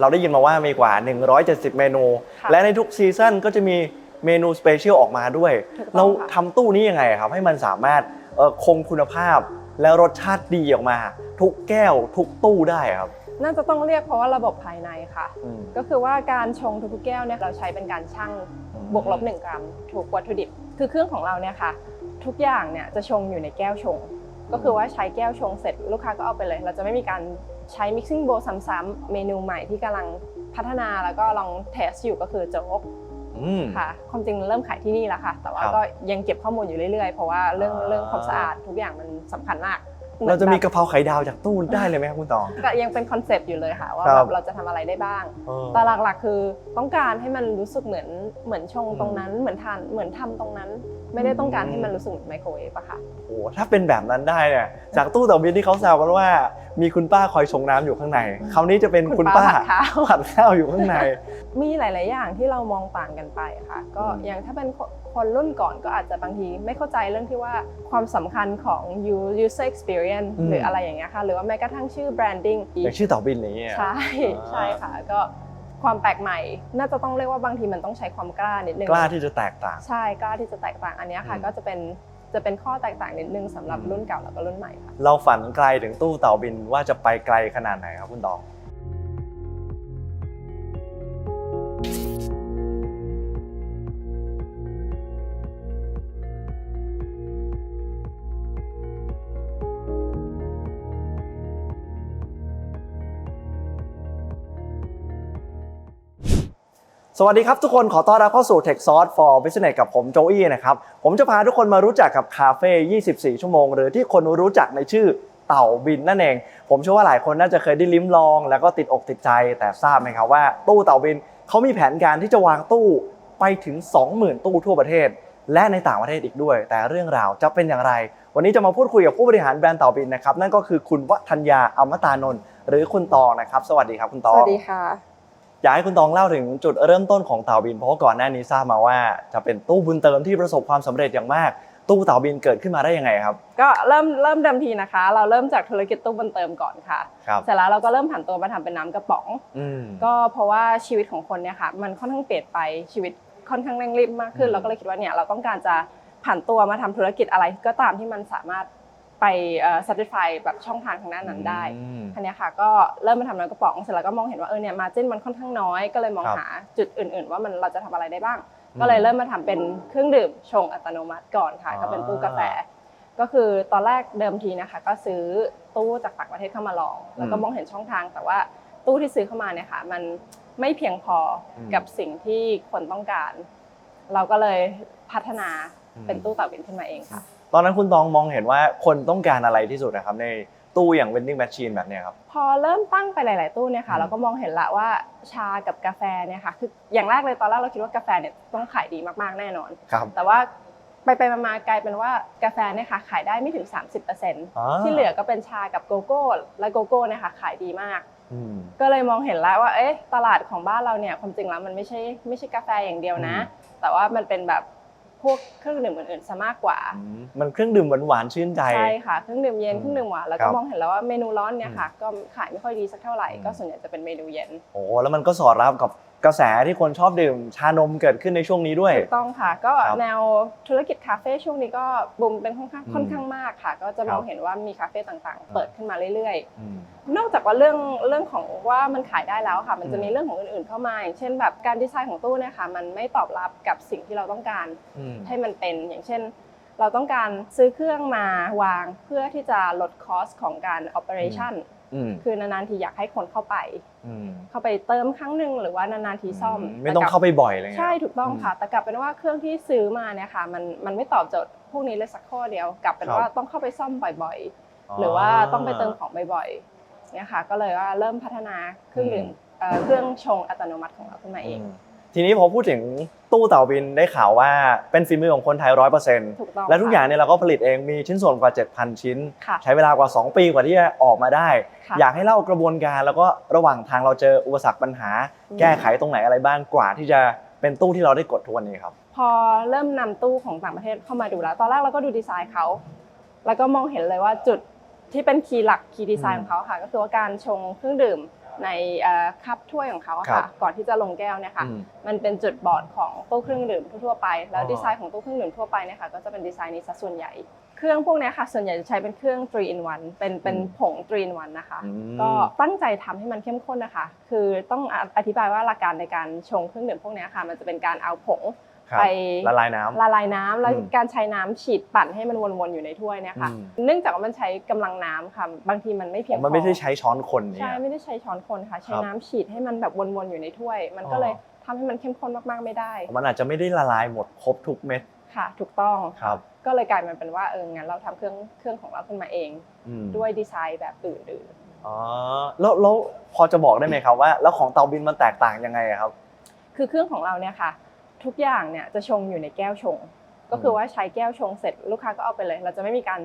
เราได้ยินมาว่ามีกว่า 170 เมนู ค่ะและในทุกซีซั่นก็จะมีเมนูสเปเชียลออกมาด้วย ถูกต้องเราค่ะทำตู้นี้ยังไงครับ ให้มันสามารถเอ่อคงคุณภาพ และรสชาติดีออกมา ทุกแก้วทุกตู้ได้ครับน่าจะต้องเรียกเพราะว่าระบบภายในค่ะ อืมก็คือว่าการชงทุกๆแก้วเนี่ยเราใช้เป็นการชั่งบวกลบ 1 กรัม ถูกวัตถุดิบ คือเครื่องของเราเนี่ยค่ะ ทุกอย่างเนี่ยจะชงอยู่ในแก้วชง ก็คือว่าใช้แก้วชงเสร็จลูกค้าก็เอาไปเลย เราจะไม่มีการ ใช้ mixing bowl ซ้ำๆเมนูใหม่ที่กำลังพัฒนาแล้วก็ลองเทสอยู่ก็คือโจ๊ก ค่ะ ความจริงเริ่มขายที่นี่แล้วค่ะ แต่ว่าครับก็ยังเก็บข้อมูลอยู่เรื่อยๆ เพราะว่าเรื่องอ่าเรื่องความสะอาดทุกอย่างมันสำคัญมาก เราจะมีหอนกะเพราไข่ดาวจากตู้ได้เลยไหมครับคุณตองแบบก็ยังเป็นคอนเซปต์อยู่เลยค่ะ ว่าครับแบบเราจะทำอะไรได้บ้างเออแต่หลักๆ คือต้องการให้มันรู้สึกเหมือนเหมือนชงอืมตรงนั้นเหมือนทานเหมือนทำตรงนั้น ไม่ได้ต้องการอืมให้มันรู้สึกเหมือนไมโครเวฟอะค่ะโอ้โหถ้าเป็นแบบนั้นได้เนี่ยจากตู้เต่าบินที่เขาแซวกันว่า มีคุณป้าคอยชงน้ำอยู่ข้างในคราวนี้จะเป็นคุคุณณป้าป้าผัดข้าวผัดข้าวอยู่ข้างใน มีหลาย ๆ อย่างที่เรามองต่างกันไปค่ะ ก็อืมอย่างถ้าเป็นคนคนรุ่นก่อนก็อาจจะบางทีไม่เข้าใจเรื่องที่ว่าความสำคัญของ u- user experience หรืออะไรอย่างเงี้ยค่ะ หรือว่าแม้กระทั่งชื่อ branding อย่างชื่อเต่าบินอย่างเงี้ยใช่อ่าใช่ค่ะก็ความแปลกใหม่ น่าจะต้องเรียกว่าบางทีมันต้องใช้ความกล้านิดนึงกล้าที่จะแตกต่าง ใช่กล้าที่จะแตกต่างอันเนี้ยค่ะอืมก็จะเป็นจะเป็นข้อแตกต่างนิดนึงสำหรับอืมรุ่นเก่าแล้วก็รุ่นใหม่ค่ะเราฝันไกลถึงตู้เต่าบินว่าจะไปไกลขนาดไหนครับคุณตอง สวัสดีครับทุกคนขอต้อนรับเข้าสู่ Tech Sauce for Business กับผมโจอี้นะครับ ผมจะพาทุกคนมารู้จักกับคาเฟ่ 24 ชั่วโมง หรือที่คนรู้จักในชื่อเต่าบินนั่นเอง ผมเชื่อว่าหลายคนน่าจะเคยได้ลิ้มลอง แล้วก็ติดอกติดใจแต่ทราบไหมครับว่าตู้เต่าบินเขามีแผนการที่จะวางตู้ไปถึง 20,000 ตู้ทั่วประเทศ และในต่างประเทศอีกด้วย แต่เรื่องราวจะเป็นอย่างไร วันนี้จะมาพูดคุยกับผู้บริหารแบรนด์เต่าบินนะครับนั่นก็คือคุณวัฒนยาอมตานนท์หรือคุณตองนะครับ สวัสดีครับคุณตองสวัสดีค่ะ อยากให้คุณตองเล่าถึงจุดเริ่มต้นของเต่าบิน เพราะว่าก่อนหน้านี้ทราบมาว่า จะเป็นตู้บุญเติมที่ประสบความสำเร็จอย่างมาก ตู้เต่าบินเกิดขึ้นมาได้ยังไงครับ ก็เริ่มเริ่มเดิมทีนะคะ เราเริ่มจากธุรกิจตู้บนเติมก่อนค่ะ ครับ เสร็จแล้วเราก็เริ่มผันตัวมาทำเป็นน้ำกระป๋อง อืม ก็เพราะว่าชีวิตของคนเนี่ยค่ะมันค่อนข้างเปลี่ยนไปชีวิตค่อนข้างเร่งรีบมากขึ้น อืม เราก็เลยคิดว่าเนี่ยเราต้องการจะผันตัวมาทำธุรกิจอะไรก็ตามที่มันสามารถ ไปเอ่อ satisfy แบบช่องทางทางด้านนั้นได้อืมอันเนี้ยค่ะก็เริ่มมาทำน้ำกระป๋องเสร็จแล้วก็มองเห็นว่าเออเนี่ยมาจิ้นมันค่อนข้างน้อยก็เลยมองครับหาจุดอื่น ๆ ว่ามันเราจะทำอะไรได้บ้างอืมก็เลยเริ่มมาทำเป็นเครื่องดื่มชงอัตโนมัติก่อนค่ะอ่าก็เป็นตู้กาแฟ ก็คือตอนแรกเดิมทีนะคะ ก็ซื้อตู้จากต่างประเทศเข้ามาลอง แล้วก็มองเห็นช่องทางแต่ว่าตู้ที่ซื้อเข้ามาเนี่ยค่ะ มันไม่เพียงพออมกับสิ่งที่คนต้องการ เราก็เลยพัฒนาอืมเป็นตู้เต่าบินขึ้นมาเองค่ะ ตอนนั้นคุณตองมองเห็นว่าคนต้องการอะไรที่สุดนะครับในตู้อย่าง vending machine แบบเนี้ยครับ พอเริ่มตั้งไปหลาย ๆ ตู้เนี่ยค่ะอืมเราก็มองเห็นละว่าชากับกาแฟเนี่ยค่ะคืออย่างแรกเลยตอนแรกเราคิดว่ากาแฟเนี่ยต้องขายดีมากๆแน่นอน ครับ แต่ว่าไปไปๆมาๆกลายเป็นว่ากาแฟเนี่ยค่ะขายได้ไม่ถึง 30%ที่เหลือก็เป็นชากับโกโก้และโกโก้เนี่ยค่ะขายดีมากอืมก็เลยมองเห็นแล้วว่าเอ๊ะตลาดของบ้านเราเนี่ยความจริงแล้วมันไม่ใช่ไม่ใช่กาแฟอย่างเดียวนะอืมแต่ว่ามันเป็นแบบ พวกเครื่องดื่มอื่นๆซะมากกว่าอืมมันเครื่องดื่มหวานๆชื่นใจ ใช่ค่ะ เครื่องดื่มเย็นอืมเครื่องดื่มหวาน แล้วครัก็บมองเห็นแล้วว่าเมนูร้อนเนี่ยค่ะ ก็ขายไม่ค่อยดีสักเท่าไหร่อืมก็ส่วนใหญ่จะเป็นเมนูเย็น โอ้ แล้วมันก็สอดรับกับ กระแสที่คนชอบดื่มชานมเกิดขึ้นในช่วงนี้ด้วย ถูกต้องค่ะ ก็ครับแนวธุรกิจคาเฟ่ช่วงนี้ก็บูมเป็นค่อนข้างอืมค่อนข้างมากค่ะ ก็จะครัมบองเห็นว่ามีคาเฟ่ต่างอ่าๆเปิดขึ้นมาเรื่อยอืม ๆ นอกจากว่าเรื่องเรื่องของว่ามันขายได้แล้วค่ะ มันจะอืมมีเรื่องของอื่นๆเข้ามาอย่างเช่นแบบการดีไซน์ของตู้เนี่ยค่ะ มันไม่ตอบรับกับสิ่งที่เราต้องการ อืม ให้มันเป็นอย่างเช่น เราต้องการซื้อเครื่องมาวางเพื่อที่จะลดคอสของการ operation อืม คือนานๆทีอยากให้คนเข้าไปอืมเข้าไปเติมครั้งหนึ่งหรือว่านานๆทีซ่อม ไม่ต้องแต่กลับเข้าไปบ่อยอะไรเงี้ยใช่ถูกต้องค่ะ แต่กลับเป็นว่าเครื่องที่ซื้อมาเนี่ยค่ะมันมันไม่ตอบโจทย์พวกนี้เลยสักข้อเดียว กลับเป็นครับว่าต้องเข้าไปซ่อมบ่อยๆ หรือว่าต้องไปเติมของบ่อยๆเนี่ยค่ะ ก็เลยว่าเริ่มพัฒนาเครื่องดื่มเอ่อเครื่องชงอัตโนมัติของเราขึ้นมาเองอืม ทีนี้พอพูดถึงตู้เต่าบินได้ข่าวว่าเป็นฝีมือของคนไทยร้อยเปอร์เซ็นต์ถูกต้องและทุกอย่างค่ะเนี่ยเราก็ผลิตเองมีชิ้นส่วนกว่า 7,000 ชิ้น ค่ะใช้เวลากว่า 2 ปีกว่าที่จะออกมาได้ ค่ะอยากให้เล่ากระบวนการแล้วก็ระหว่างทางเราเจออุปสรรคปัญหา อืม แก้ไขตรงไหนอะไรบ้างกว่าที่จะเป็นตู้ที่เราได้กดทุกวันนี้ครับ พอเริ่มนำตู้ของต่างประเทศเข้ามาดูแล้ว ตอนแรกเราก็ดูดีไซน์เขาแล้วก็มองเห็นเลยว่าจุดที่เป็นคีย์หลักคีย์ดีไซน์อืมของเขาค่ะ ก็คือว่าการชงเครื่องดื่ม ในเอ่อคัพถ้วยของเขาอะครัค่ะบก่อนที่จะลงแก้วเนี่ยค่ะอืมมันเป็นจุดบอดของตู้เครื่องดื่มทั่วๆไป แล้วอ๋อดีไซน์ของตู้เครื่องดื่มทั่วไปเนี่ยค่ะก็จะเป็นดีไซน์นี้ซะส่วนใหญ่ เครื่องพวกเนี้ยค่ะ ส่วนใหญ่จะใช้เป็นเครื่อง3 in 1เป็นเป็นอืมผง3 in 1นะคะอืมก็ตั้งใจทำให้มันเข้มข้นนะคะ คือต้องอธิบายว่าหลักการในการชงเครื่องดื่มพวกเนี้ยค่ะ มันจะเป็นการเอาผงครับ ไปละลายน้ำละลายน้ำแล้วอืมการใช้น้ำฉีดปั่นให้มันวนๆอยู่ในถ้วยเนี่ยค่ะอืมเนื่องจากว่ามันใช้กำลังน้ำค่ะบางทีมันไม่เพียงอ๋อมันไม่พอได้ใช้ช้อนคนเนี่ใช่ยไม่ได้ใช้ช้อนคนค่ะ ใช้ครับน้ำฉีดให้มันแบบวนๆอยู่ในถ้วย มันก็อ๋อเลยทำให้มันเข้มข้นมากๆไม่ได้ มันอาจจะไม่ได้ละลายหมดครบทุกเม็ดค่ะ ถูกต้องครับก็เลยกลายมาเป็นว่าเอองั้นเราทำเครื่องเครื่องของเราขึ้นมาเองอืมด้วยดีไซน์แบบอื่นอ๋อแล้วแล้วพอจะบอกได้ไหมครับว่า แล้วของเตาบินมันแตกต่างยังไงอะครับๆคือเครื่องของเราเนี่ยค่ะ ทุกอย่างเนี่ยจะชงอยู่ในแก้วชง ก็คือว่าใช้แก้วชงเสร็จลูกค้าก็เอาไปเลย เราจะไม่มีการ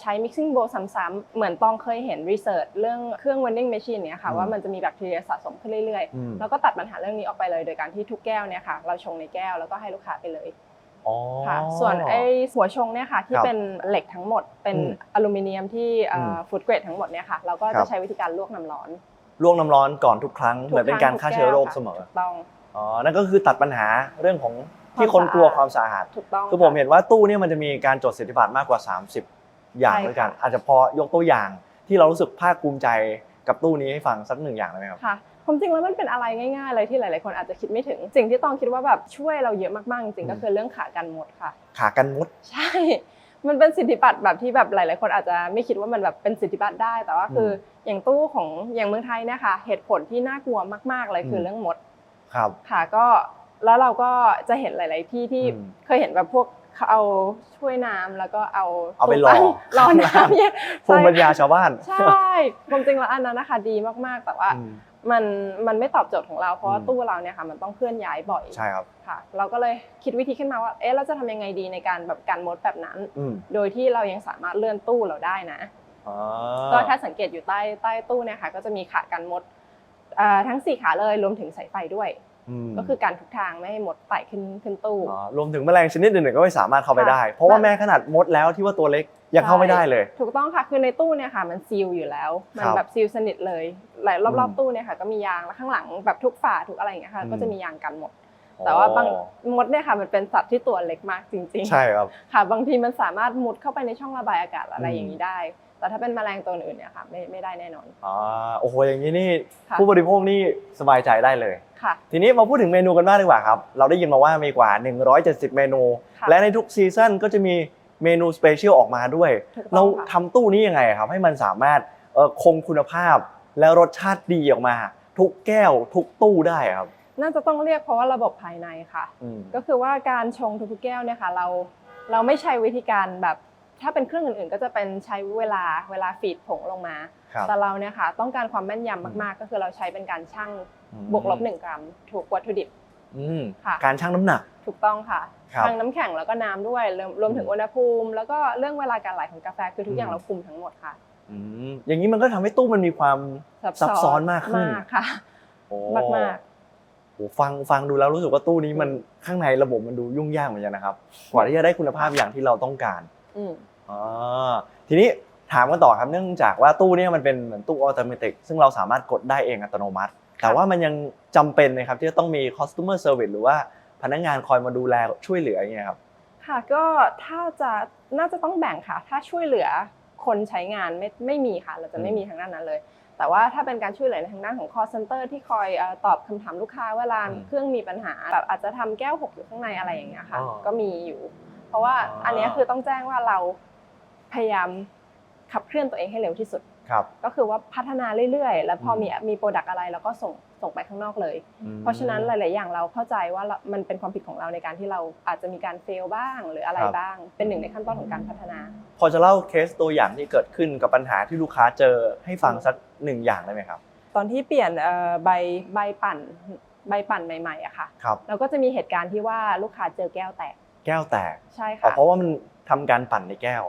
ใช้ mixing bowl ซ้ำๆ เหมือนต้องเคยเห็นรีเสิร์ชเรื่องเครื่อง vending machine เนี่ยค่ะอืมว่ามันจะมีแบคทีเรียสะสมขึ้นเรื่อยอืมๆแล้วก็ตัดปัญหาเรื่องนี้ออกไปเลยโดยการที่ทุกแก้วเนี่ยค่ะเราชงในแก้วแล้วก็ให้ลูกค้าไปเลยอ๋อค่ะส่วนไอ้หัวชงเนี่ยค่ะที่ครับเป็นเหล็กทั้งหมด เป็นอืมอลูมิเนียมที่อืมฟูดเกรดทั้งหมดเนี่ยค่ะเราก็ครัจะบใช้วิธีการลวกน้ำร้อนลวกน้ำร้อนก่อนทุกครั้งเหมือนเป็นการทุฆ่าคงเชื้อโรคทุกเสมอแก้วค่ะถูกต้อง อ๋อ นั่นก็คือตัดปัญหาเรื่องของที่ความคนกลัวสะอาดความสะอาด ถูกต้องคือผมะเห็นว่าตู้เนี่ยมันจะมีการจดสิทธิบัตรมากกว่า 30 อย่างใช่ด้วยกันค่ะอาจจะพอยกตัวอย่างที่เรารู้สึกภาคภูมิใจกับตู้นี้ให้ฟังสักหนึ่งอย่างได้ไหมครับค่ะความจริงแล้วมันเป็นอะไรง่ายๆเลยที่หลายๆคนอาจจะคิดไม่ถึง สิ่งที่ต้องคิดว่าแบบช่วยเราเยอะมากๆจริงๆก็คือเรื่องขากันมดค่ะ ขากันมด ใช่ มันเป็นสิทธิบัตรแบบที่แบบหลาย ๆ คนอาจจะไม่คิดว่ามันแบบเป็นสิทธิบัตรได้ แต่ว่าคือออย่างตู้ของอย่างเมืองไทยเนี่ยค่ะเหตุผลที่น่ากลัวมากๆเลยคือมเรื่องมด ครับ ค่ะก็แล้วเราก็จะเห็นหลาย ๆ ที่ที่อืมเคยเห็นแบบพวกเขาเอาช่วยน้ำแล้วก็เอาเอาไปหล่อตู้ตั้งหล่อน้ำเนี่ยภูมิปัญญาชาวบ้านใช่ความจริงแล้วอันนั้นนะคะดีมากๆแต่ว่า อืม มันมันไม่ตอบโจทย์ของเราเพราะว่าอืม ตู้เราเนี่ยค่ะมันต้องเคลื่อนย้ายบ่อยใช่ครับ ค่ะ เราก็เลยคิดวิธีขึ้นมาว่าเอ๊ะเราจะทำยังไงดีในการแบบกันมดแบบนั้น อืมโดยที่เรายังสามารถเลื่อนตู้เราได้นะอ๋อก็ถ้าสังเกตอยู่ใต้ใต้ตู้เนี่ยค่ะก็จะมีขากันมด อ่าทั้งสี่ขาเลยรวมถึงสายไฟด้วย มก็คือการทุกทางไม่ให้มดไต่ขึ้นขึ้นตู้อ๋อรวมถึงแมลงชนิดอื่นๆก็ไม่สามารถเข้าไปค่ะได้ เพราะว่าแม้ขนาดมดแล้วที่ว่าตัวเล็กยังเข้าไม่ได้เลย ถูกต้องค่ะคือในตู้เนี่ยค่ะมันซีลอยู่แล้ว มันครับแบบซีลสนิทเลยหลายรอือบมๆตู้เนี่ยค่ะก็มียางแล้วข้างหลังแบบทุกฝาทุกอะไรอย่างเงี้ยค่ะอืมก็จะมียางกันหมด แต่ว่าบางอ๋อมดเนี่ยค่ะมันเป็นสัตว์ที่ตัวเล็กมากจริงๆใช่ครับ ค่ะ บางทีมันสามารถมุดเข้าไปในช่องระบายอากาศอะไรอืม อย่างนี้ได้ แต่ถ้าเป็นแมลงตัวอื่นเนี่ยค่ะไม่ไม่ได้แน่นอนอ๋อโอ้โหอย่างนี้นี่ค่ะ ผู้บริโภคนี่สบายใจได้เลย ค่ะ ทีนี้มาพูดถึงเมนูกันบ้างดีกว่าครับ เราได้ยินมาว่ามีกว่า 170 เมนู ค่ะ และในทุกซีซั่นก็จะมีเมนูสเปเชียลออกมาด้วย ถูกต้องเราค่ะ ทำตู้นี้ยังไงครับ ให้มันสามารถเอ่อคงคุณภาพ และรสชาติดีออกมา ทุกแก้วทุกตู้ได้ครับน่าจะต้องเรียกเพราะว่าระบบภายในค่ะ อืม ก็คือว่าการชงทุกๆแก้วเนี่ยค่ะเราเราไม่ใช้วิธีการแบบ ถ้าเป็นเครื่องอื่นๆ ก็จะเป็นใช้เวลาเวลาฟีดผงลงมา ครับแต่เราเนี่ยค่ะต้องการความแม่นยำมากๆ ก็คือเราใช้เป็นการชั่งบวกลบหนึ่งกรัม ถูกวัตถุดิบอืมค่ะ การชั่งน้ำหนัก ถูกต้องค่ะครับทั้งน้ำแข็งแล้วก็น้ำด้วยรวมรวมถึงอืมอุณหภูมิ แล้วก็เรื่องเวลาการไหลของกาแฟคือทุกอย่างอืม เราคุมทั้งหมดค่ะอืมอย่างนี้มันก็ทำให้ตู้มันมีความ ซับซ้อนมากขึ้น มากค่ะ โอ้มากมากโอ้ฟังฟังดูแล้วรู้สึกว่าตู้นี้มันข้างในระบบมันดูยุ่งยากเหมือนกันนะครับกว่าที่จะได้คุณภาพอย่างที่เราต้องการๆ อืมอ๋อทีนี้ถามกันต่อครับเนื่องจากว่าตู้เนี้มันเป็นเหมือนตู้ออโตเมติกซึ่งเราสามารถกดได้เองอัตโนมัติ แต่ว่ามันยังจำเป็นนะครับที่จะต้องมี customer service หรือว่าพนักงานคอยมาดูแลช่วยเหลืออย่างเงี้ยครับ ค่ะก็ถ้าจะน่าจะต้องแบ่งค่ะ ถ้าช่วยเหลือคนใช้งานไม่ไม่มีค่ะ เราจะไม่อืมมีทางด้านนั้นเลย แต่ว่าถ้าเป็นการช่วยเหลือในทางด้านของ call center ที่คอยเอ่อตอบคำถามลูกค้าเวลาอืมเครื่องมีปัญหาแบบอาจจะทำแก้วหกอยู่ข้างในอะไรอย่างเงี้ยค่ะ อ๋อ ก็มีอยู่ เพราะว่าอ๋ออัอันเนี้ยคือต้องแจ้งว่าเราพยายามขับเคลื่อนตัวเองให้เร็วที่สุดครับก็คือว่าพัฒนาเรื่อยๆ แล้วพออมมีมีโปรดักต์อะไรเราก็ส่งส่งไปข้างนอกเลยอืมเพราะฉะนั้นหลาย ๆ อย่างเราเข้าใจว่าเรามันเป็นความผิดของเราในการที่เราอาจจะมีการเฟลบ้างหรืออะไรครับบ้าง เป็นหนึ่งในขั้นตอนของการพัฒนา พอจะเล่าเคสตัวอย่างที่เกิดขึ้นกับปัญหาที่ลูกค้าเจอให้ฟังสักหนึ่งอย่างได้ไหมครับ ตอนที่เปลี่ยนเอ่อใบใบปั่นใบปั่นใหม่ๆอะค่ะครับเราก็จะมีเหตุการณ์ที่ว่าลูกค้าเจอแก้วแตก แก้วแตกใช่อ๋อค่ะเพราะว่ามันทำการปั่นในแก้ว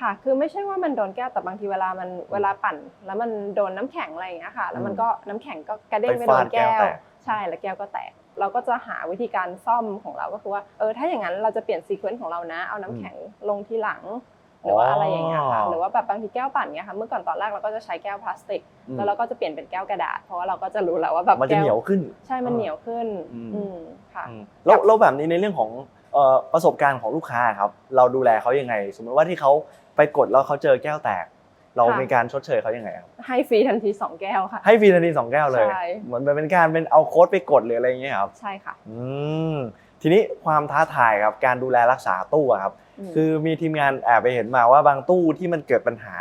ค่ะ คือไม่ใช่ว่ามันโดนแก้วแต่บางทีเวลามันเวลาปั่น แล้วมันโดนน้ำแข็งอะไรอย่างเงี้ยค่ะ แล้วมันก็น้ำแข็งก็กระเด้งไปไปโดฟานดแก้แก้ววแตกใช่แล้วแก้วก็แตก เราก็จะหาวิธีการซ่อมของเราก็คือว่าเออถ้าอย่างนั้นเราจะเปลี่ยนซีเควนซ์ของเรานะ เอาน้ำแข็งลงทีหลังหรือว่าอะไรอย่างเงี้ยค่ะอ๋อหรือว่าแบบบางทีแก้วปั่นเงี้ยค่ะเมื่อก่อนตอนแรกเราก็จะใช้แก้วพลาสติกอืมแล้วเราก็จะเปลี่ยนเป็นแก้วกระดาษ เพราะว่าเราก็จะรู้แล้วว่าแบบมันจะแก้วเหนียวขึ้น ใช่มันเหนียวขึ้นอืมอืมค่ะอืมแล้วแล้วแบบนี้ในเรื่องของเอ่อ ประสบการณ์ของลูกค้าครับ เราดูแลเขายังไง สมมติว่าที่เขาไปกดแล้วเขาเจอแก้วแตก เราค่ะมีการชดเชยเขายังไงครับให้ฟรีทันทีสองแก้วค่ะ ให้ฟรีทันทีสองแก้วเลยใช่เหมือนเป็นการเป็นเอาโค้ดไปกดหรืออะไรอย่างเงี้ยครับใช่ค่ะอืมทีนี้ความท้าทายครับการดูแลรักษาตู้อะครับมคือมีทีมงานแอบไปเห็นมาว่าบางตู้ที่มันเกิดปัญหา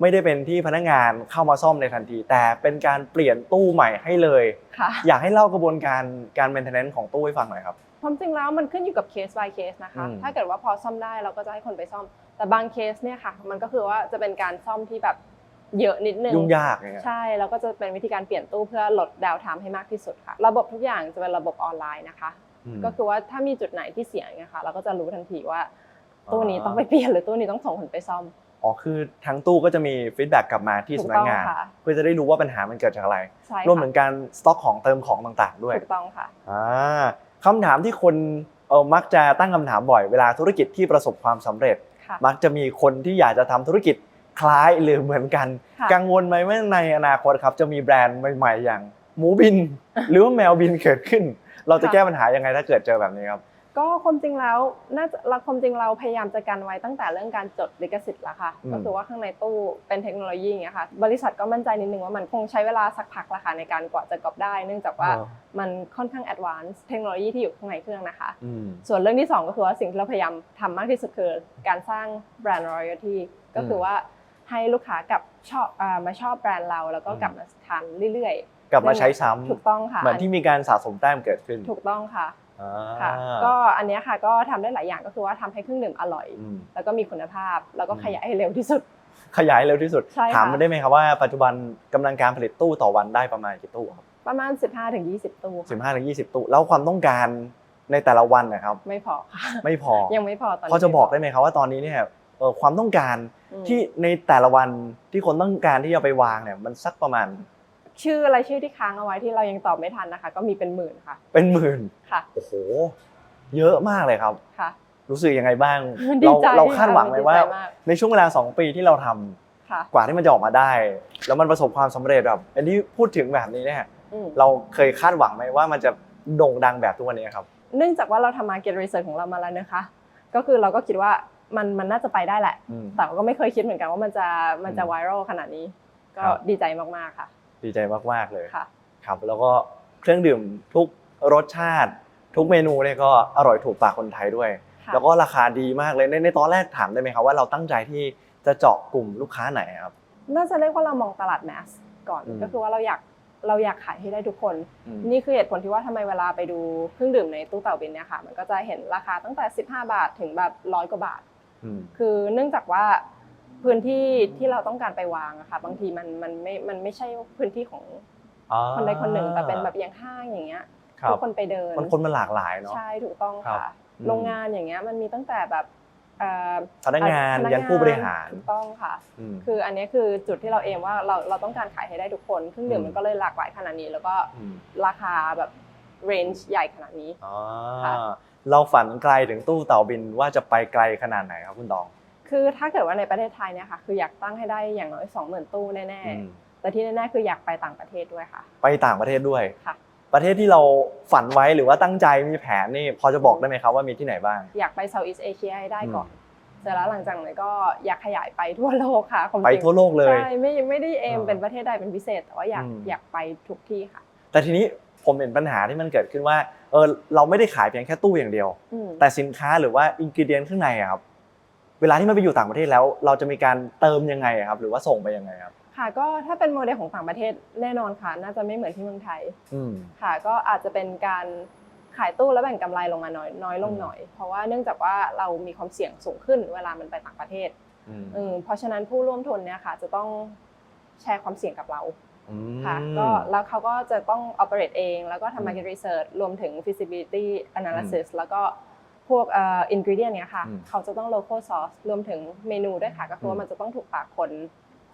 ไม่ได้เป็นที่พนักงานเข้ามาซ่อมในทันที แต่เป็นการเปลี่ยนตู้ใหม่ให้เลยค่ะอยากให้เล่ากระบวนการการ maintenance ของตู้ให้ฟังหน่อยครับ ความจริงแล้วมันขึ้นอยู่กับเคส by เคสนะคะ อืม ถ้าเกิดว่าพอซ่อมได้เราก็จะให้คนไปซ่อม แต่บางเคสเนี่ยค่ะ มันก็คือว่าจะเป็นการซ่อมที่แบบเยอะนิดนึง ยุ่งยากเนี่ยใช่แล้วก็จะเป็นวิธีการเปลี่ยนตู้เพื่อลดดาวน์ไทม์ให้มากที่สุดค่ะ ระบบทุกอย่างจะเป็นระบบออนไลน์นะคะอืมก็คือว่าถ้ามีจุดไหนที่เสียเนี่ยค่ะ เราก็จะรู้ทันทีว่าตู้นี้อ่าต้องไปเปลี่ยนหรือตู้นี้ต้องส่งคนไปซ่อมอ๋อ คือทั้งตู้ก็จะมีฟีดแบ็กกลับมาที่ถูสำกนัต้กองงาน ค่ะเพื่อจะได้รู้ว่าปัญหามันเกิดจากอะไร ใช่รวมถึค่ะงการสต็อกของเติมของต่างๆด้วยถูกต้องค่ะ อ่า คำถามที่คนเออมักจะตั้งคำถามบ่อยเวลาธุรกิจที่ประสบความสำเร็จ ค่ะ มักจะมีคนที่อยากจะทำธุรกิจคล้ายหรือเหมือนกัน ค่ะ กังวลไหมว่าในอนาคตครับจะมีแบรนด์ใหม่ ๆ อย่างหมูบิน หรือว่าแมวบินเกิดขึ้น เราจะค่ะแก้ปัญหายังไงถ้าเกิดเจอแบบนี้ครับ ก็ความจริงแล้วน่าจะเราความจริงเราพยายามจะกันไว้ตั้งแต่เรื่องการจดลิขสิทธิ์แล้วค่ะอืมก็คือว่าข้างในตู้เป็นเทคโนโลยีอย่างเงี้ยค่ะ บริษัทก็มั่นใจนิดนึงว่ามันคงใช้เวลาสักพักละค่ะในการกว่าจะกรอบได้ เนื่องจากว่าเออมันค่อนข้างแอดวานซ์เทคโนโลยีที่อยู่ข้างในเครื่องนะคะอืมส่วนเรื่องที่สองก็คือว่าสิ่งที่เราพยายามทำมากที่สุดคือการสร้างแบรนด์ royalty ก็คือว่าให้ลูกค้ากลับชอบอ่ามาชอบแบรนด์เรา แล้วก็กลับมาทานเรื่อยๆกลับมาใช้ซ้ำถูกต้องค่ะเหมือนที่มีการสะสมแต้มเกิดขึ้น ถูกต้องค่ะอ่า ค่ะ ก็อันเนี้ยค่ะก็ทำได้หลายอย่างก็คือว่าทำให้เครื่องดื่มอร่อยอืมแล้วก็มีคุณภาพ แล้วก็อืมขยายให้เร็วที่สุด ขยายเร็วที่สุดใช่ค่ะถามมาได้ไหมครับว่าปัจจุบันกำลังการผลิตตู้ต่อวันได้ประมาณกี่ตู้ครับ ประมาณ 15-20 ตู้สิบค่ะห้าถึงยี่สิบตู้ แล้วความต้องการในแต่ละวันนะครับ ไม่พอค่ะไม่พอ ยังไม่พอตอนนี้พอจะบอกได้ไหมครับว่าตอนนี้เนี่ยเอ่อความต้องการอืมที่ในแต่ละวันที่คนต้องการที่จะไปวางเนี่ยมันสักประมาณ ชื่ออะไรชื่อที่ค้างเอาไว้ที่เรายังตอบไม่ทันนะคะ ก็มีเป็นหมื่นค่ะ เป็นหมื่นค่ะ โอ้โห เยอะมากเลยครับค่ะ รู้สึกยังไงบ้างดีเราใจเราคาดหวังไหมดีใจว่ามากในช่วงเวลา 2 ปีที่เราทำค่ะกว่าที่มันจะออกมาได้ แล้วมันประสบความสำเร็จแบบอันนี้พูดถึงแบบนี้เนี่ยอืมเราเคยคาดหวังไหมว่ามันจะโด่งดังแบบทุกวันนี้ครับ เนื่องจากว่าเราทำ market research ของเรามาแล้วนะคะ ก็คือเราก็คิดว่ามันมันน่าจะไปได้แหละอืมแต่ก็ไม่เคยคิดเหมือนกันว่ามันจะมันจะอืมไวรัลขนาดนี้ ก็ครับดีใจมากๆค่ะ ดีใจมากๆเลยค่ะ ครับ แล้วก็เครื่องดื่มทุกรสชาติ ทุกเมนูเนี่ยก็อร่อยถูกปากคนไทยด้วย ค่ะแล้วก็ราคาดีมากเลยในในตอนแรกถามได้ไหมครับว่าเราตั้งใจที่จะเจาะกลุ่มลูกค้าไหนครับ น่าจะเรียกว่าเรามองตลาดแมสก่อน อืม ก็คือว่าเราอยากเราอยากขายให้ได้ทุกคน อืม นี่คือเหตุผลที่ว่าทำไมเวลาไปดูเครื่องดื่มในตู้เต่าบินเนี่ยค่ะ มันก็จะเห็นราคาตั้งแต่ 15 บาทถึงแบบร้อยกว่าบาท อืม คือเนื่องจากว่า พื้นที่ที่เราต้องการไปวางอะค่ะ บางทีมันมันไม่มันไม่ใช่พื้นที่ของอ่าคนใดคนหนึ่งแต่เป็นแบบอย่างห้างอย่างเงี้ยครัทุบกคนไปเดินมันคนมันหลากหลายเนาะใช่ถูกต้องครัค่ะบอืมโรงงานอย่างเงี้ยมันมีตั้งแต่แบบเอ่อพนักงานพยันผู้บริหารถูกต้องค่ะมคืออันนี้คือจุดที่เราเองว่าเราเราต้องการขายให้ได้ทุกคนเครื่องดื่มอืมมันก็เลยหลากหลายขนาดนี้ แล้วก็มราคาแบบเรนจ์ใหญ่ขนาดนี้อ่าค่ะเราฝันไกลถึงตู้เต่าบินว่าจะไปไกลขนาดไหนครับคุณตอง คือถ้าเกิดว่าในประเทศไทยเนี่ยค่ะคืออยากตั้งให้ได้อย่างน้อย20,000ตู้แน่อืมๆแต่ที่แน่ๆคืออยากไปต่างประเทศด้วยค่ะ ไปต่างประเทศด้วยค่ะ ประเทศที่เราฝันไว้หรือว่าตั้งใจมีแผนนี่พอจะบอกได้ไหมครับว่ามีที่ไหนบ้าง อยากไปเซาท์อีสเอเชียให้ได้ก่อนอืมเสร็จแล้วหลังจากนั้นก็อยากขยายไปทั่วโลกค่ะความไปจริงทั่วโลกเลยใช่ไม่ไม่ได้เอมอ่าเป็นประเทศใดเป็นพิเศษ แต่ว่าอยากอืมอยากไปทุกที่ค่ะ แต่ทีนี้ผมเห็นปัญหาที่มันเกิดขึ้นว่าเออเราไม่ได้ขายเพียงแค่ตู้อย่างเดียวอืมแต่สินค้าหรือว่าอินกิเดียนข้างในอะครับ เวลาที่มันไปอยู่ต่างประเทศแล้ว เราจะมีการเติมยังไงอะครับ หรือว่าส่งไปยังไงครับค่ะก็ถ้าเป็นโมเดลของต่างประเทศแน่นอนค่ะ น่าจะไม่เหมือนที่เมืองไทยอืม ค่ะ ก็อาจจะเป็นการขายตู้แล้วแบ่งกำไรลงมาน้อยน้อยลงอืมหน่อย เพราะว่าเนื่องจากว่าเรามีความเสี่ยงสูงขึ้นเวลามันไปต่างประเทศอืมเออเพราะฉะนั้นผู้ร่วมทุนเนี่ยค่ะ จะต้องแชร์ความเสี่ยงกับเราอืมค่ะก็แล้วเขาก็จะต้อง operate เอง แล้วก็อืมทำ market research รวมถึง feasibility analysis แล้วก็พ วกเอ่อ ingredient เนี่ยค่ะ อืม เขาจะต้อง local source รวมถึงเมนูด้วยค่ะ ก็คือมว่ามันจะต้องถูกปากคน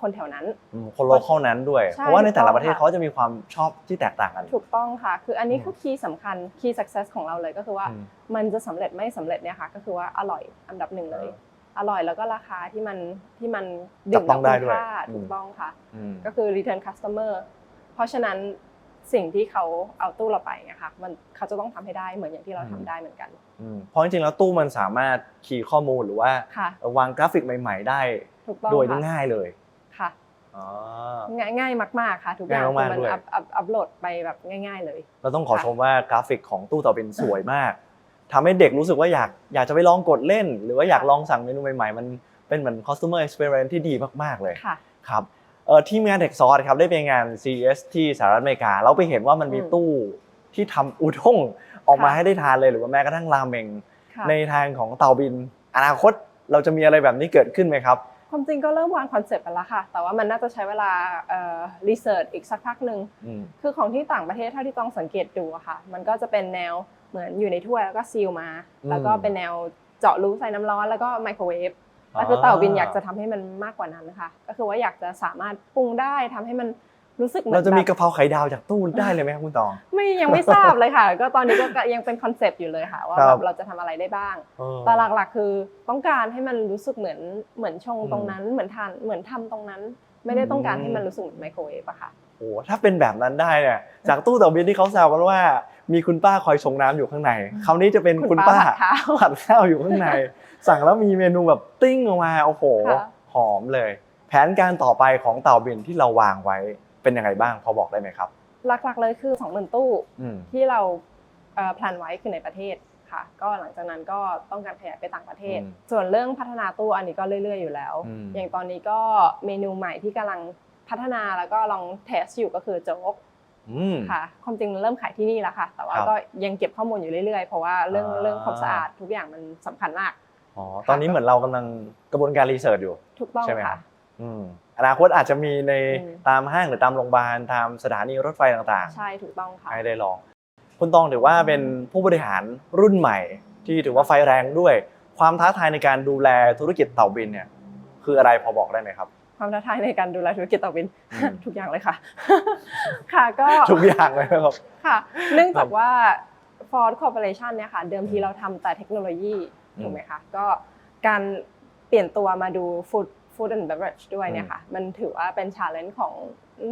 คนแถวนั้น อืมคนโลเคอลนั้นด้วย ใช่เพราะว่าในแต่ละถูกต้องประเทศค่ะเขาจะมีความชอบที่แตกต่างกัน ถูกต้องค่ะ คืออันนี้อืมคือ key สำคัญ key success ของเราเลยก็คือว่าอืม มันจะสำเร็จไม่สำเร็จเนี่ยค่ะ ก็คือว่าอร่อยอันดับหนึ่งเลยเอออร่อยแล้วก็ราคาที่มันที่มันจัดื่บมต้องได้ด้วยค่าอืม ถูกต้องค่ะ อืม ก็คือ return customer เพราะฉะนั้นสิ่งที่เขาเอาตู้เราไปเนี่ยค่ะมันเขาจะต้องทำให้ได้เหมือนอย่างที่เราทำได้เหมือนกันอืม เพราะจริงๆแล้วตู้มันสามารถคีย์ข้อมูลหรือว่า ค่ะวางกราฟิกใหม่ ๆ ได้ถูกต้องโดยค่ะง่ายเลยค่ะอ๋อ ง่ายง่ายมาก ๆ ค่ะ ทุกอย่างง่ายมากคือมันด้วย อัพอัพอัพโหลดไปแบบง่าย ๆ เลย เราต้องขอค่ะชมว่ากราฟิกของตู้เต่าเป็นสวยมากทำให้เด็กรู้สึกว่าอยากอยากจะไปลองกดเล่น หรือว่าอยากลองสั่งเมนูใหม่ๆ มันเป็นเหมือน customer experience ที่ดีมากๆเลยค่ะ ครับเอ่อทีมงานเด็กซอสครับได้ไปงาน CES ที่สหรัฐอเมริกา เราไปเห็นว่ามันมีอืมตู้ที่ทำอุด้ง ออกมาค่ะให้ได้ทานเลยหรือว่าแม้กระทั่งราเมงค่ะในทางของเต่าบิน อนาคตเราจะมีอะไรแบบนี้เกิดขึ้นไหมครับ ความจริงก็เริ่มวางคอนเซปต์กันแล้วค่ะ แต่ว่ามันน่าจะใช้เวลาเอ่อรีเสิร์ชอีกสักพักหนึ่งอืมคือของที่ต่างประเทศเท่าที่ต้องสังเกตดูอะค่ะ มันก็จะเป็นแนวเหมือนอยู่ในถ้วยแล้วก็ซีลมาอืมแล้วก็เป็นแนวเจาะรูใส่น้ำร้อนแล้วก็ไมโครเวฟแล้วคือเต่าบินอยากจะทำให้มันมากกว่านั้นนะคะ ก็คือว่าอยากจะสามารถปรุงได้ทำให้มัน รู้สึกเหมือนเราจะมีแบบกะเพราไข่ดาวจากตู้ได้เลยไหมครับคุณตอง ไม่ยังไม่ทราบเลยค่ะ ก็ตอนนี้ก็ยังเป็นคอนเซปต์อยู่เลยค่ะ ว่าครัแบบบเราจะทำอะไรได้บ้างเออแต่หลักๆ คือต้องการให้มันรู้สึกเหมือนเหมือนชงอืมตรงนั้น เหมือนทานเหมือนทำตรงนั้น ไม่ได้ต้องการอืมให้มันรู้สึกเหมือนไมโครเวฟอะค่ะโอ้โหถ้าเป็นแบบนั้นได้เนี่ยจากตู้เต่าบินที่เขาแซวกันว่า มีคุณป้าคอยชงน้ำอยู่ข้างในคราวนี้จะเป็นคุคุณณป้าป้าผัดข้าวผัดข้าวอยู่ข้างใน สั่งแล้วมีเมนูแบบติ้งออกมาโอ้โหค่ะหอมเลย แผนการต่อไปของเต่าบินที่เราวางไว้ เป็นยังไงบ้างพอบอกได้ไหมครับ หลักๆเลยคือ20,000ตู้อืมที่เราเอ่อแพลนไว้คือในประเทศค่ะ ก็หลังจากนั้นก็ต้องการขยายไปต่างประเทศ อืม ส่วนเรื่องพัฒนาตู้อันนี้ก็เรื่อย ๆ อยู่แล้ว อืม อย่างตอนนี้ก็เมนูใหม่ที่กำลังพัฒนาแล้วก็ลองเทสอยู่ก็คือโจ๊ก อืม ค่ะความจริงเริ่มขายที่นี่แล้วค่ะ แต่ว่าครับก็ยังเก็บข้อมูลอยู่เรื่อยๆ เพราะว่าเรื่องอ่า เรื่องความสะอาดทุกอย่างมันสำคัญมาก อ๋อตอนนี้เหมือนเรากำลังกระบวนการรีเสิร์ชอยู่ ถูกต้องใช่ไหมคค่ะรับอืม อนาคตอาจจะมีในอืมตามห้างหรือตามโรงพยาบาลตามสถานีรถไฟต่างๆ ใช่ถูกต้องค่ะให้ได้ลอง คุณตองถือว่าเป็นผู้บริหารรุ่นใหม่ ที่ถือว่าไฟแรงด้วย ความท้าทายในการดูแลธุรกิจเต่าบินเนี่ยคืออะไรพอบอกได้ไหมครับความท้าทายในการดูแลธุรกิจต่อบินอืมทุกอย่างเลยค่ะ ค่ะก็ทุกอย่างเลยนะครับค่ะ เนื่องจากว่า Ford Corporation เนี่ยค่ะ เดิมทีอืมเราทำแต่เทคโนโลยีอืมถูกไหมคะก็การเปลี่ยนตัวมาดู food food and beverage ด้วยเนี่ยค่ะมันถือว่าเป็น challenge ของ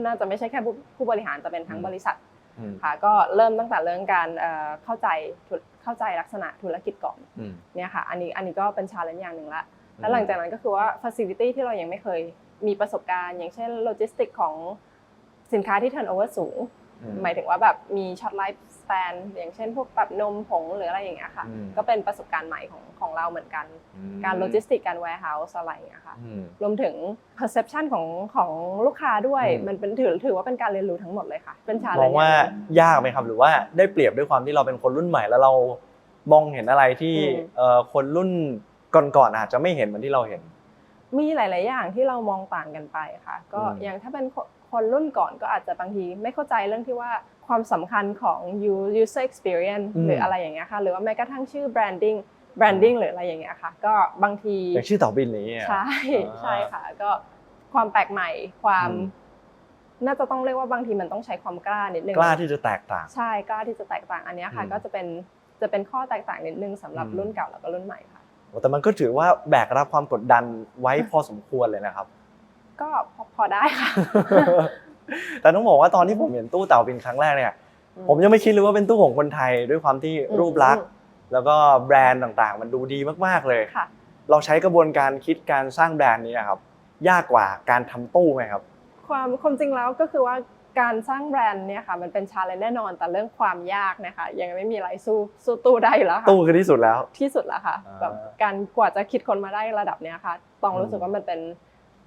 น่าจะไม่ใช่แค่ผู้ผู้บริหารแต่เป็นทั้งอืมบริษัทอืมค่ะก็เริ่มตั้งแต่เรื่องการเอ่อเข้าใจธุเข้าใจลักษณะธุรกิจก่อนอืมเนี่ยค่ะอันนี้อันนี้ก็เป็น challenge อย่างหนึ่งละแล้วหลังจากนั้นก็คือว่า facility ที่เรายังไม่เคยมีประสบการณ์ อย่างเช่นโลจิสติกของสินค้าที่ turnover สูงอืม หมายถึงว่าแบบมีช็อตไลฟ์ส a นอย่างเช่นพวกแบบนมผงหรืออะไรอย่างเงี้ยค่ะอืมก็เป็นประสบการณ์ใหม่ของของเราเหมือนกันอืมการโลจิสติกการ warehouse อะไรอย่างเงี้ยค่ะอืมรวมถึง perception ของของลูกค้าด้วยอืมมันเป็นถือถือว่าเป็นการเรียนรู้ทั้งหมดเลยค่ะ เป็นชาเลมองนจ์ว่ายากไหมครับ หรือว่าได้เปรียบด้วยความที่เราเป็นคนรุ่นใหม่แล้วเรามองเห็นอะไรที่เอ่อคนรุ่นก่อนๆอาจจะไม่เห็นเหมือนที่เราเห็น มีหลาย ๆ อย่างที่เรามองต่างกันไปค่ะ ก็อืมอย่างถ้าเป็น คนคนรุ่นก่อนก็อาจจะบางทีไม่เข้าใจเรื่องที่ว่าความสำคัญของ u- user experience หรืออะไรอย่างเงี้ยค่ะหรือว่าแม้กระทั่งชื่อ branding branding หรืออะไรอย่างเงี้ยค่ะ ก็บางทีอย่างชื่อเต่าบินนี้อะใช่อ่าใช่ค่ะ ก็ความแปลกใหม่ความอืมน่าจะต้องเรียกว่าบางทีมันต้องใช้ความกล้านิดนึงกล้าที่จะแตกต่าง ใช่กล้าที่จะแตกต่างอันเนี้ยค่ะอืมก็จะเป็นจะเป็นข้อแตกต่างนิดนึงสำหรับอืมรุ่นเก่าแล้วก็รุ่นใหม่ค่ะโอ้แต่มันก็ถือว่าแบกรับความกดดันไว้พอสมควรเลยนะครับ ก็พอพอได้ค่ะ แต่ต้องบอกว่าตอนที่ผมเห็นตู้เต่าบินครั้งแรกเนี่ย ผมยังไม่คิดเลยว่าเป็นตู้ของคนไทยด้วยความที่อืมรูปลักษณ์ แล้วก็แบรนด์ต่างๆ มันดูดีมากๆเลยค่ะเราใช้กระบวนการคิดการสร้างแบรนด์นี้อะครับ ยากกว่าการทำตู้ไหมครับ ความความจริงแล้วก็คือว่าการสร้างแบรนด์เนี่ยค่ะมันเป็นชาเลนจ์แน่นอนแต่เรื่องความยากนะคะยังไม่มีอะไรสู้สู้ตู้ได้อยู่แล้วค่ะตู้คือที่สุดแล้วที่สุดแล้วค่ะอ่าแบบการกว่าจะคิดคนมาได้ระดับเนี้ยค่ะต้องอืมรู้สึกว่ามันเป็น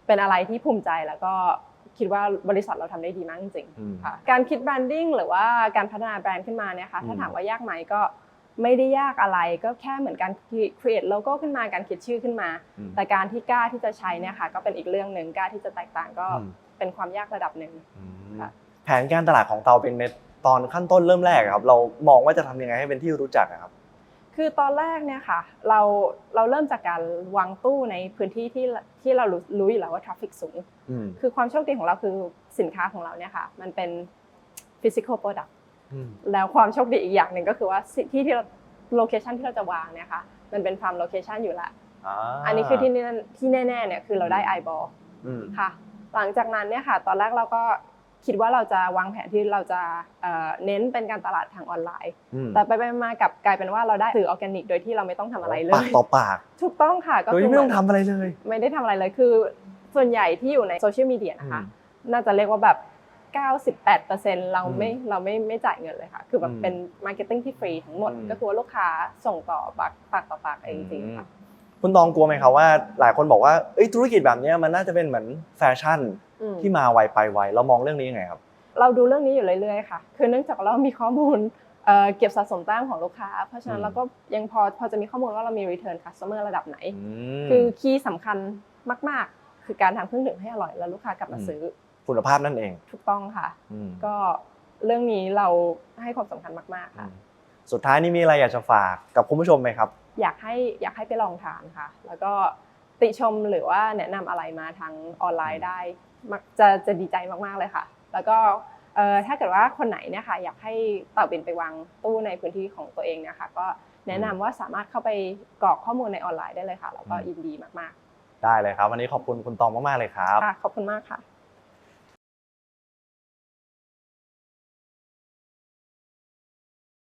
เป็นอะไรที่ภูมิใจแล้วก็คิดว่าบริษัทเราทำได้ดีมากจริงอืมๆค่ะการคิดแบรนดิ้งหรือว่าการพัฒนาแบรนด์ขึ้นมาเนี่ยค่ะถ้าอืมถามว่ายากไหมก็ไม่ได้ยากอะไรก็แค่เหมือนการ create โลโก้ขึ้นมาการคิดชื่อขึ้นมาอืมแต่การที่กล้าที่จะใช้เนี่ยค่ะก็เป็นอีกเรื่องหนึ่งกล้าที่จะแตกต่างก็อืมเป็นความยากระดับหนึ่งอืมค่ะแผนการตลาดของเตาเป็นในตอนขั้นต้นเริ่มแรกอะครับ เรามองว่าจะทำยังไงให้เป็นที่รู้จักอะครับ คือตอนแรกเนี่ยค่ะเราเราเริ่มจากการวางตู้ในพื้นที่ที่ที่เรารู้รู้อยู่แล้วว่าทราฟฟิกสูงอืมคือความโชคดีของเราคือสินค้าของเราเนี่ยค่ะ มันเป็น physical product อืมแล้วความโชคดีอีกอย่างหนึ่งก็คือว่าสิที่ที่เราโลเคชันที่เราจะวางเนี่ยค่ะมันเป็นฟาร์มโลเคชันอยู่ละาอันนี้คือที่แน่ที่แน่ๆเนี่ยคือเราได้ eyeball อืมค่ะ หลังจากนั้นเนี่ยค่ะ ตอนแรกเราก็ คิดว่าเราจะวางแผนที่เราจะเอ่อเน้นเป็นการตลาดทางออนไลน์อืมแต่ไปๆมาๆกลับกลายเป็นว่าเราได้สื่อออร์แกนิก โดยที่เราไม่ต้องทำอะไรเลปากยต่อปากถูกต้องค่ะก็โดยคืที่อไม่ต้องทำอะไรเลย ไม่ได้ทำอะไรเลยคือ ส่วนใหญ่ที่อยู่ในโซเชียลมีเดียนะคะอืมน่าจะเรียกว่าแบบ98%เราไม่อืมเราไม่ไม่จ่ายเงินเลยค่ะ คือแบบอืมเป็นมาร์เก็ตติ้งที่ฟรีทั้งหมดอืมก็คือว่าลูกค้าส่งต่อปากปากต่อปากเองจริงๆค่ะคุณตองกลัวไหมครับว่าหลายคนบอกว่าเอ้ยธุรกิจแบบเนี้ยมันน่าจะเป็นเหมือนแฟชั่นอืม ที่มาไวไปไวเรามองเรื่องนี้ยังไงครับ เราดูเรื่องนี้อยู่เรื่อยๆค่ะ คือเนื่องจากเรามีข้อมูลเอ่อเก็บสะสมแต้มของลูกค้า เพราะฉะนั้อืนมเราก็ยังพอพอจะมีข้อมูลว่าเรามี return customer ระดับไหนมคือคีย์สำคัญมาก ๆ คือการทำเครื่องดื่มให้อร่อยแล้วลูกค้ากลับมาอืมซื้อ คุณภาพนั่นเอง ถูกต้องค่ะอืมก็เรื่องนี้เราให้ความสำคัญมาก ๆ ค่ะ สุดท้ายนี่มีอะไรอยากจะฝากกับคุณผู้ชมไหมครับ อยากให้อยากให้ไปลองทานค่ะ แล้วก็ติชมหรือว่าแนะนำอะไรมาทางออนไลน์ได้มัก จะจะดีใจมากๆเลยค่ะ แล้วก็เอ่อถ้าเกิดว่าคนไหนเนี่ยค่ะอยากให้เต่าบินไปวางตู้ในพื้นที่ของตัวเองเนี่ยค่ะก็แนะนำว่าสามารถเข้าไปกรอกข้อมูลในออนไลน์ได้เลยค่ะแล้วก็อืมยินดีมากได้เลยครับ วันนี้ขอบคุณคุณตองมากๆเลยครับๆค่ะขอบคุณมากค่ะ